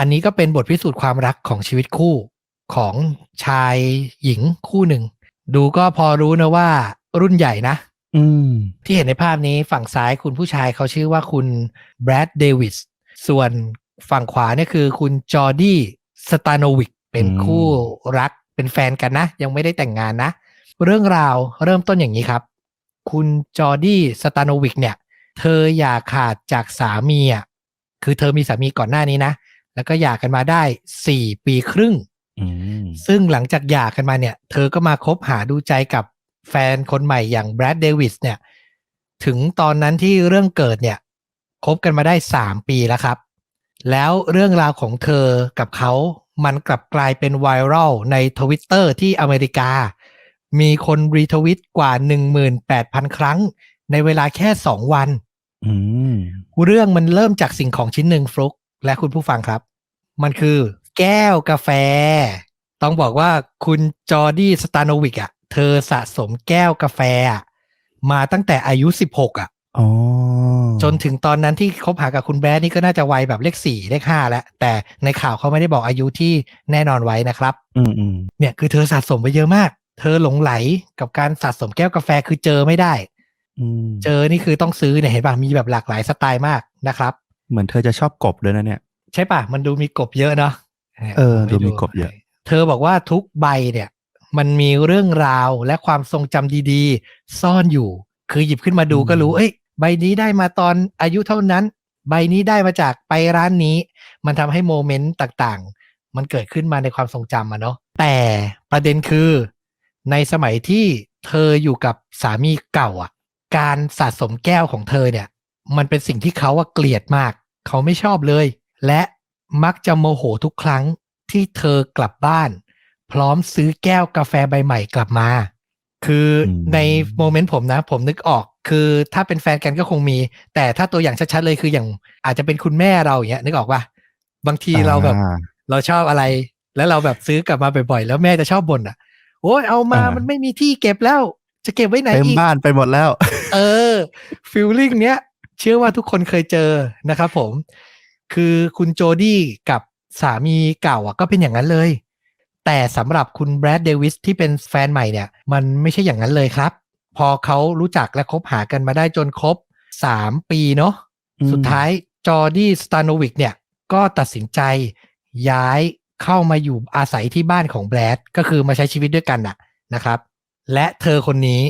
อันนี้ก็เป็นบทพิสูจน์ความรักของชีวิตคู่ของชายหญิงคู่หนึ่ง ดูก็พอรู้นะว่ารุ่นใหญ่นะ อืม ที่เห็นในภาพนี้ฝั่งซ้ายคุณผู้ชายเขาชื่อว่าคุณแบรดเดวิสส่วนฝั่งขวาเนี่ยคือคุณจอร์ดี้สตาโนวิกเป็นอืมคู่รักเป็นแฟนกันนะ ยังไม่ได้แต่งงานนะ เรื่องราวเริ่มต้นอย่างนี้ครับ คุณจอร์ดี้สตาโนวิกเนี่ย เธออย่าขาดจากสามีอะคือเธอมีสามีก่อนหน้านี้นะ แล้วก็หย่ากันมาได้สี่ปีครึ่งอืมซึ่งหลังจากหย่ากันมาเนี่ย เธอก็มาคบหาดูใจกับแฟนคนใหม่อย่างแบรดเดวิสเนี่ย ถึงตอนนั้นที่เรื่องเกิดเนี่ยคบกันมาได้สามปีแล้วครับ แล้วเรื่องราวของเธอกับเขามันกลับกลายเป็นไวรัลในทวิตเตอร์ที่อเมริกา มีคนรีทวิตกว่า 18,000 ครั้ง ในเวลาแค่ 2 วันอืมเรื่องมันเริ่มจากสิ่งของชิ้นหนึ่งฟลุกและคุณผู้ฟังครับ มันคือแก้วกาแฟ ต้องบอกว่าคุณจอร์ดี้สตาโนวิกอะ เธอสะสมแก้วกาแฟอะมาตั้งแต่อายุ16อะอ๋อจนถึงตอนนั้นที่คบหากับคุณแบรดนี่ก็น่าจะวัยแบบเลขสี่เลขห้าแล้ว แต่ในข่าวเขาไม่ได้บอกอายุที่แน่นอนไว้นะครับ อืมอืมเนี่ยคือเธอสะสมไปเยอะมาก เธอหลงไหลกับการสะสมแก้วกาแฟคือเจอไม่ได้อืมเจอนี่คือต้องซื้อเนี่ยเห็นป่ะมีแบบหลากหลายสไตล์มากนะครับ เหมือนเธอจะชอบกบด้วยนะเนี่ย ใช่ป่ะมันดูมีกบเยอะเนาะเออ ดูมีกบเยอะ เธอบอกว่าทุกใบเนี่ย มันมีเรื่องราวและความทรงจำดีๆ ซ่อนอยู่ คือหยิบขึ้นมาดูก็รู้ เอ้ย ใบนี้ได้มาตอนอายุเท่านั้น ใบนี้ได้มาจากไปร้านนี้ มันทำให้โมเมนต์ต่างๆ มันเกิดขึ้นมาในความทรงจำอะเนาะแต่ประเด็นคือ ในสมัยที่เธออยู่กับสามีเก่าอะ การสะสมแก้วของเธอเนี่ย มันเป็นสิ่งที่เขาอะเกลียดมาก เขาไม่ชอบเลย และมักจะโมโหทุกครั้งที่เธอกลับบ้าน พร้อมซื้อแก้วกาแฟใบใหม่กลับมา คืออมในโมเมนต์ผมนะ ผมนึกออก คือถ้าเป็นแฟนกันก็คงมี แต่ถ้าตัวอย่างชัดๆเลยคืออย่างอาจจะเป็นคุณแม่เราอย่างเงี้ยนึกออกปะบางทีเราแบบอ่าเราชอบอะไร แล้วเราแบบซื้อกลับมาบ่อยๆ แล้วแม่จะชอบบ่นอะโอ้ยเอามาอ่ามัมันไม่มีที่เก็บแล้ว จะเก็บไว้ไหนเต็มอีกบ้านไปหมดแล้ว เออฟิลลิ่งเนี้ยเชื่อว่าทุกคนเคยเจอนะครับผม คือคุณโจดี้กับสามีเก่าอะก็เป็นอย่างนั้นเลย แต่สำหรับคุณแบรดเดวิสที่เป็นแฟนใหม่เนี่ย มันไม่ใช่อย่างนั้นเลยครับ พอเขารู้จักและคบหากันมาได้จนครบสามปีเนาะอืมสุดท้ายจอร์ดี้สตาโนวิกเนี่ย ก็ตัดสินใจย้ายเข้ามาอยู่อาศัยที่บ้านของแบรดก็คือมาใช้ชีวิตด้วยกันน่ะนะครับ และเธอคนนี้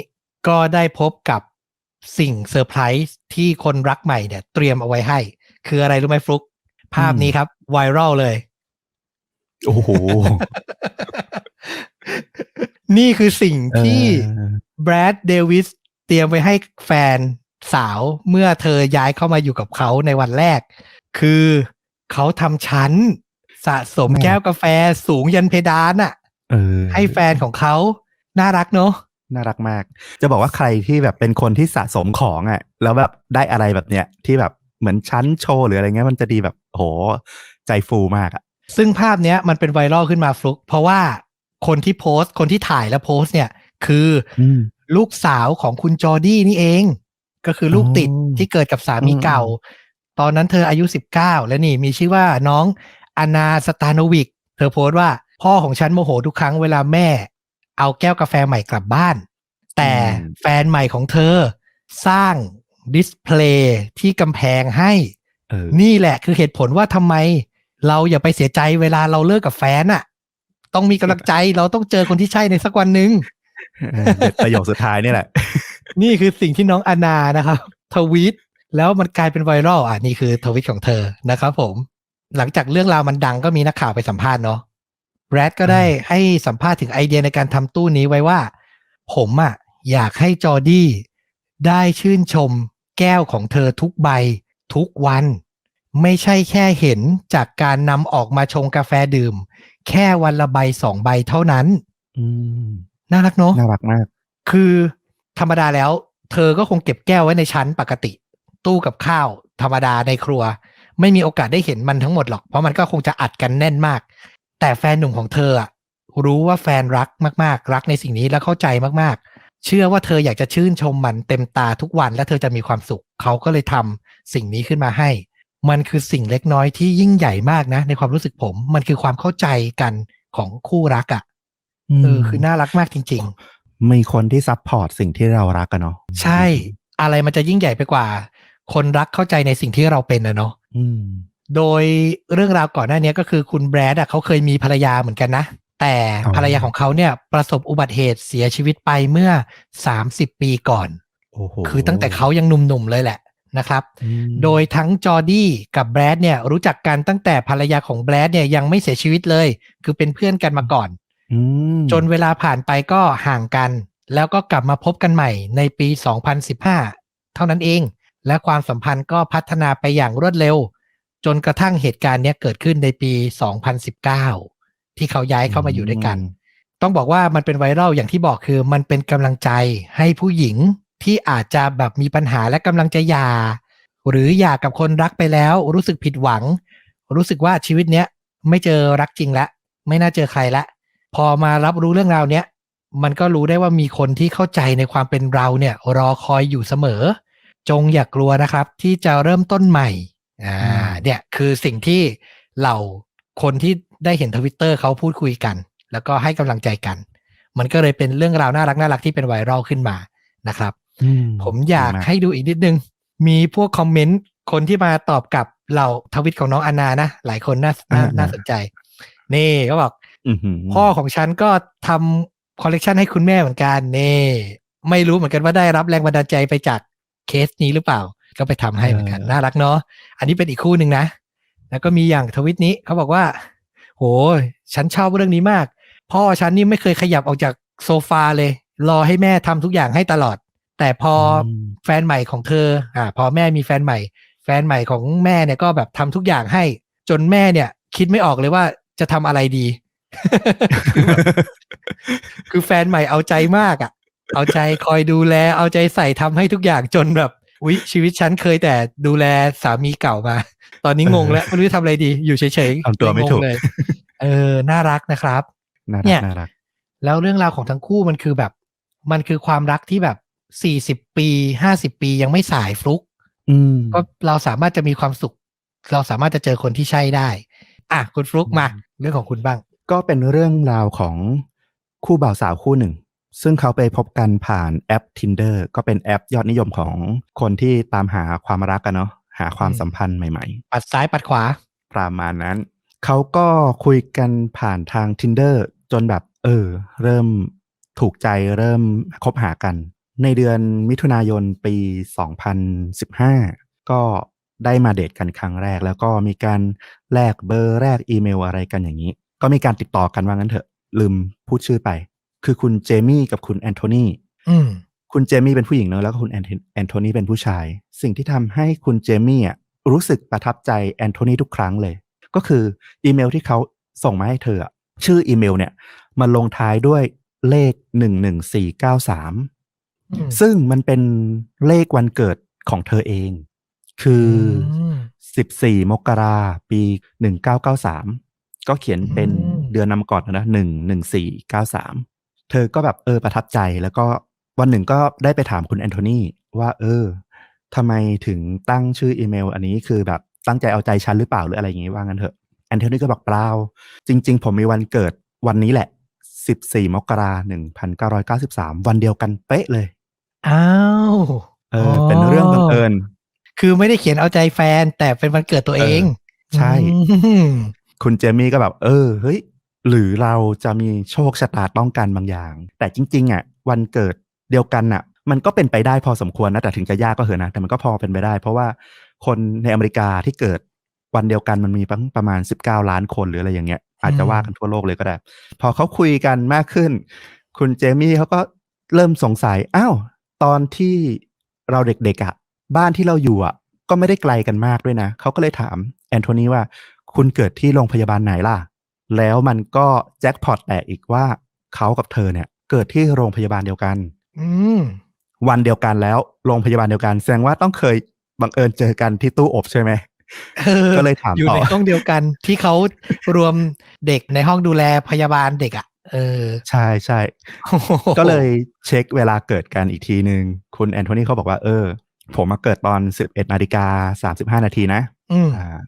ก็ได้พบกับสิ่งเซอร์ไพรส์ที่คนรักใหม่เนี่ย เตรียมเอาไว้ให้ คืออะไรรู้ไหมฟลุก ภาพนี้ครับไวรัลเลย โอ้โห นี่คือสิ่งที่เออแบรดเดวิสเตรียมไว้ให้แฟนสาวเมื่อเธอย้ายเข้ามาอยู่กับเขาในวันแรก คือเขาทำชั้น สะสมแก้วกาแฟสูงยันเพดานอะเออให้แฟนของเขาน่ารักเนอะน่ารักมาก จะบอกว่าใครที่แบบเป็นคนที่สะสมของอะ แล้วแบบได้อะไรแบบเนี้ยที่แบบ เหมือนชั้นโชว์หรืออะไรเงี้ยมันจะดีแบบโหใจฟูมากอะซึ่งภาพเนี้ยมันเป็นไวรัลขึ้นมาฟลุก เพราะว่าคนที่โพสต์คนที่ถ่ายและโพสต์เนี่ย คือออืมลูกสาวของคุณจอร์ดี้นี่เอง ก็คือลูกติดอ๋อที่เกิดกับสามีอืมเก่า ตอนนั้นเธออายุ 19 และนี่มีชื่อว่าน้องอานาสตาโนวิก เธอโพสต์ว่าพ่อของฉันโมโหทุกครั้งเวลาแม่ เอาแก้วกาแฟใหม่กลับบ้าน แต่แฟนใหม่ของเธอสร้าง ดิสเพลย์ที่กำแพงให้เออนี่แหละคือเหตุผลว่าทำไม เราอย่าไปเสียใจเวลาเราเลิกกับแฟนอะต้องมีกำลังใจเราต้องเจอคนที่ใช่ในสักวันหนึ่งเออเด็ดประโยคสุดท้ายนี่แหละ นี่คือสิ่งที่น้องอานานะครับ ทวีตแล้วมันกลายเป็นไวรัลอะนี่คือทวิตของเธอนะครับผม หลังจากเรื่องราวมันดังก็มีนักข่าวไปสัมภาษณ์เนาะแบรดก็ได้ให้สัมภาษณ์ถึงไอเดียในการทำตู้นี้ไว้ว่า ผมอะอยากให้จอร์ดี้ ได้ชื่นชมแก้วของเธอทุกใบ ทุกวัน ไม่ใช่แค่เห็นจากการนำออกมาชงกาแฟดื่ม แค่วันละใบสองใบเท่านั้นอืมน่ารักเนาะน่ารักมาก คือธรรมดาแล้ว เธอก็คงเก็บแก้วไว้ในชั้นปกติ ตู้กับข้าว ธรรมดาในครัว ไม่มีโอกาสได้เห็นมันทั้งหมดหรอก เพราะมันก็คงจะอัดกันแน่นมาก แต่แฟนหนุ่มของเธออะรู้ว่าแฟนรักมาก ๆ รักในสิ่งนี้และเข้าใจมาก ๆ เชื่อว่าเธออยากจะชื่นชมมันเต็มตาทุกวันและเธอจะมีความสุข เขาก็เลยทำสิ่งนี้ขึ้นมาให้ มันคือสิ่งเล็กน้อยที่ยิ่งใหญ่มากนะ ในความรู้สึกผม มันคือความเข้าใจกันของคู่รักอะ่ะเออคือน่ารักมากจริงมีคนที่ซัพพอร์ตสิ่งที่เรารักกันเนาะๆใช่ อะไรมันจะยิ่งใหญ่ไปกว่า คนรักเข้าใจในสิ่งที่เราเป็นนะเนาะอืมโดยเรื่องราวก่อนหน้านี้ก็คือคุณแบรดอะเขาเคยมีภรรยาเหมือนกันนะ แต่อ๋อภรรยาของเขาเนี่ยประสบอุบัติเหตุเสียชีวิตไปเมื่อ 30 ปีก่อนโอ้โหคือตั้งแต่เขายังหนุ่มๆเลยแหละนะครับอืมโดยทั้งจอร์ดี้กับแบรดเนี่ยรู้จักกันตั้งแต่ภรรยาของแบรดเนี่ยยังไม่เสียชีวิตเลย คือเป็นเพื่อนกันมาก่อนอืมจนเวลาผ่านไปก็ห่างกัน แล้วก็กลับมาพบกันใหม่ในปี 2015 เท่านั้นเอง และความสัมพันธ์ก็พัฒนาไปอย่างรวดเร็ว จนกระทั่งเหตุการณ์เนี้ยเกิดขึ้นในปี 2019 ที่เขาย้ายเข้ามาอยู่ด้วยกัน ต้องบอกว่ามันเป็นไวรัลอย่างที่บอกคือ มันเป็นกำลังใจให้ผู้หญิงที่อาจจะแบบมีปัญหาและกำลังจะหย่า หรือหย่ากับคนรักไปแล้ว รู้สึกผิดหวัง รู้สึกว่าชีวิตเนี้ยไม่เจอรักจริงละ ไม่น่าเจอใครละ พอมารับรู้เรื่องราวเนี้ยมันก็รู้ได้ว่ามีคนที่เข้าใจในความเป็นเราเนี่ย รอคอยอยู่เสมอ จงอย่ากลัวนะครับ ที่จะเริ่มต้นใหม่อ่าอืมเนี่ยคือสิ่งที่เหล่าคนที่ ได้เห็นทวิตเตอร์เขาพูดคุยกัน แล้วก็ให้กำลังใจกัน มันก็เลยเป็นเรื่องราวน่ารักน่ารักที่เป็นไวรัลขึ้นมานะครับอืผมอยากดีมให้ดูอีกนิดนึง มีพวกคอมเมนต์คนที่มาตอบกลับเหล่าทวิตของน้องอานานะ หลายคนน่าน่าน่าสนใจ นี่ก็บอกอื้อหือพ่อของฉันก็ทำคอลเลกชันให้คุณแม่เหมือนกันนี่ไม่รู้เหมือนกันว่าได้รับแรงบันดาลใจไปจากเคสนี้หรือเปล่า ก็ไปทำให้เหมือนกัน น่ารักเนาะอันนี้เป็นอีกคู่หนึ่งนะ แล้วก็มีอย่างทวิตนี้เขาบอกว่า โหฉันชอบเรื่องนี้มาก พ่อฉันนี่ไม่เคยขยับออกจากโซฟาเลย รอให้แม่ทำทุกอย่างให้ตลอด แต่พออมแฟนใหม่ของเธอ อ่า พอแม่มีแฟนใหม่ แฟนใหม่ของแม่เนี่ยก็แบบทำทุกอย่างให้ จนแม่เนี่ย คิดไม่ออกเลยว่าจะทำอะไรดีคือแบบคือแฟนใหม่เอาใจมากอะ เอาใจคอยดูแล เอาใจใส่ทำให้ทุกอย่างจนแบบ อุ๊ยชีวิตฉันเคยแต่ดูแลสามีเก่ามา ตอนนี้งงแล้วไม่รู้จะทำอะไรดีอยู่เฉยๆทำตัวไม่ถูกงงเลยเออ น่ารักนะครับน่าเนี่รักยน่ารัก แล้วเรื่องราวของทั้งคู่มันคือแบบ มันคือความรักที่แบบสี่สิบปีห้าสิบปียังไม่สายฟลุกอืมก็เราสามารถจะมีความสุข เราสามารถจะเจอคนที่ใช่ได้ อะคุณฟลุกมา เรื่องของคุณบ้าง ก็เป็นเรื่องราวของคู่บ่าวสาวคู่หนึ่ง ซึ่งเขาไปพบกันผ่านแอป Tinder ก็เป็นแอปยอดนิยมของคนที่ตามหาความรักกันเนาะหาความอืมสัมพันธ์ใหม่ปัดซ้ายปัดขวาๆประมาณนั้น เขาก็คุยกันผ่านทาง Tinder จนแบบ เออ เริ่มถูกใจเริ่มคบหากัน ในเดือนมิถุนายนปี 2015 ก็ได้มาเดทกันครั้งแรก แล้วก็มีการแลกเบอร์แลกอีเมลอะไรกันอย่างนี้ ก็มีการติดต่อกันว่างั้นเถอะ ลืมพูดชื่อไป คือคุณเจมี่กับคุณแอนโทนีอืมคุณเจมี่เป็นผู้หญิงเนอะแล้วก็คุณแอนแอนโทนีเป็นผู้ชาย สิ่งที่ทำให้คุณเจมี่อะรู้สึกประทับใจแอนโทนีทุกครั้งเลย ก็คืออีเมลที่เขาส่งมาให้เธออะชื่ออีเมลเนี่ยมันลงท้ายด้วยเลขหนึ่งหนึ่งสี่เก้าสามอืมซึ่งมันเป็นเลขวันเกิดของเธอเอง คืออมสิบสี่มกราปีหนึ่งเก้าเก้าสามก็เขียนเป็นอืมเดือนนำก่อนนะหนึ่งหนึ่งสี่เก้าสาม เธอก็แบบเออประทับใจแล้วก็วันหนึ่งก็ได้ไปถามคุณแอนโทนีว่า เออทำไมถึงตั้งชื่ออีเมล อันนี้คือแบบตั้งใจเอาใจฉันหรือเปล่าหรืออะไรอย่างงี้ว่างั้นเถอะแอนโทนีก็บอกเปล่าจริง ๆ ผมมีวันเกิดวันนี้แหละ 14 มกราหนึ่งพันเก้าร้อยเก้าสิบสามวันเดียวกันเป๊ะเลย อ้าวเออเป็นเรื่องบังเอิญคือไม่ได้เขียนเอาใจแฟนแต่เป็นวันเกิดตัวเองเออใช่อืมคุณเจมี่ก็แบบ เออเฮ้ย หรือเราจะมีโชคชะตาต้องกันบางอย่าง แต่จริงๆอะวันเกิดเดียวกันอะ มันก็เป็นไปได้พอสมควรนะแต่ถึงจะยากก็เหอะนะ แต่มันก็พอเป็นไปได้ เพราะว่าคนในอเมริกาที่เกิดวันเดียวกันมันมีประมาณ 19 ล้านคนหรืออะไรอย่างเงี้ย อาจจะว่ากันทั่วโลกเลยก็ได้ พอเขาคุยกันมากขึ้น คุณเจมี่เขาก็เริ่มสงสัยอ้าวตอนที่เราเด็กๆอะบ้านที่เราอยู่อะ ก็ไม่ได้ไกลกันมากด้วยนะเขาก็เลยถามแอนโทนีว่า คุณเกิดที่โรงพยาบาลไหนล่ะ แล้วมันก็แจ็คพอตแตกอีกว่าเขากับเธอเนี่ย เกิดที่โรงพยาบาลเดียวกัน อืมวันเดียวกันแล้วโรงพยาบาลเดียวกัน แสดงว่าต้องเคยบังเอิญเจอกันที่ตู้อบใช่ไหมออก็เลยถามอยู่ต่อในห้องเดียวกันที่เขารวมเด็กในห้องดูแลพยาบาลเด็กอะเออ ใช่ใช่ก็เลยเช็คเวลาเกิดกันอีกทีหนึ่งคุณแอนโทนีเขาบอกว่าเออ ผมมาเกิดตอน 11นาฬิกา35 นาทีนะอืมอ่า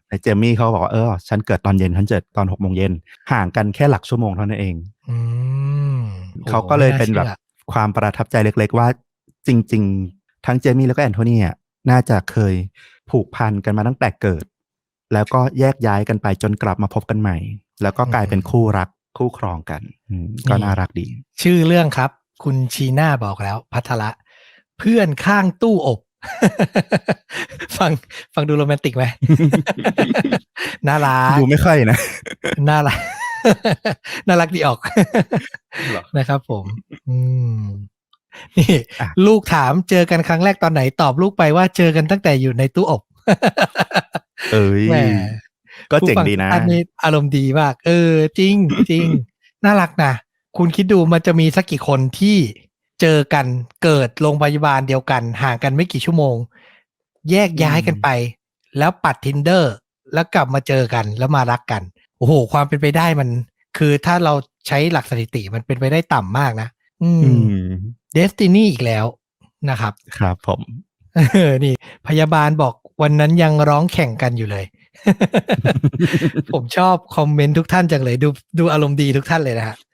แต่เจมี่เขาบอกว่าเออฉันเกิดตอนเย็นฉันเกิดตอนหกโมงเย็นห่างกันแค่หลักชั่วโมงเท่านั้นเองอืมเขาก็เลยโอ้เป็นแบบไม่าชื่อความประทับใจเล็กๆว่าจริง ๆ ทั้งเจมี่แล้วก็แอนโทนีอะน่าจะเคยผูกพันกันมาตั้งแต่เกิด แล้วก็แยกย้ายกันไปจนกลับมาพบกันใหม่ แล้วก็กลายเป็นคู่รักคู่ครองกันอืมก็น่ารักดี ชื่อเรื่องครับ คุณชีน่าบอกแล้ว พัทละ เพื่อนข้างตู้อบ ฟังฟังดูโรแมนติกไหมน่ารักดูไม่ค่อยนะน่ารักน่ารักดีออกหรอนะครับ ผมอืมนี่อะลูกถามเจอกันครั้งแรกตอนไหนตอบลูกไปว่าเจอกันตั้งแต่อยู่ในตู้อบ เอ้ยแหมก็เจ๋งดีนะผู้ฟัอันนี้อารมณ์ดีมาก เออ จริงจริงน่ารักนะคุณคิดดูมันจะมีสักกี่คนที่ เจอกันเกิดโรงพยาบาลเดียวกัน ห่างกันไม่กี่ชั่วโมง แยกย้ายกันไป แล้วปัด tinder แล้วกลับมาเจอกันแล้วมารักกัน โอ้โห ความเป็นไปได้มัน คือถ้าเราใช้หลักสถิติมันเป็นไปได้ต่ำมากนะ อือืมมเดสตินีอีกแล้วนะครับ ครับผมเออนี่ พยาบาลบอกวันนั้นยังร้องแข่งกันอยู่เลย ผมชอบคอมเมนต์ทุกท่านจังเลย ดูดูอารมณ์ดีทุกท่านเลยนะฮะ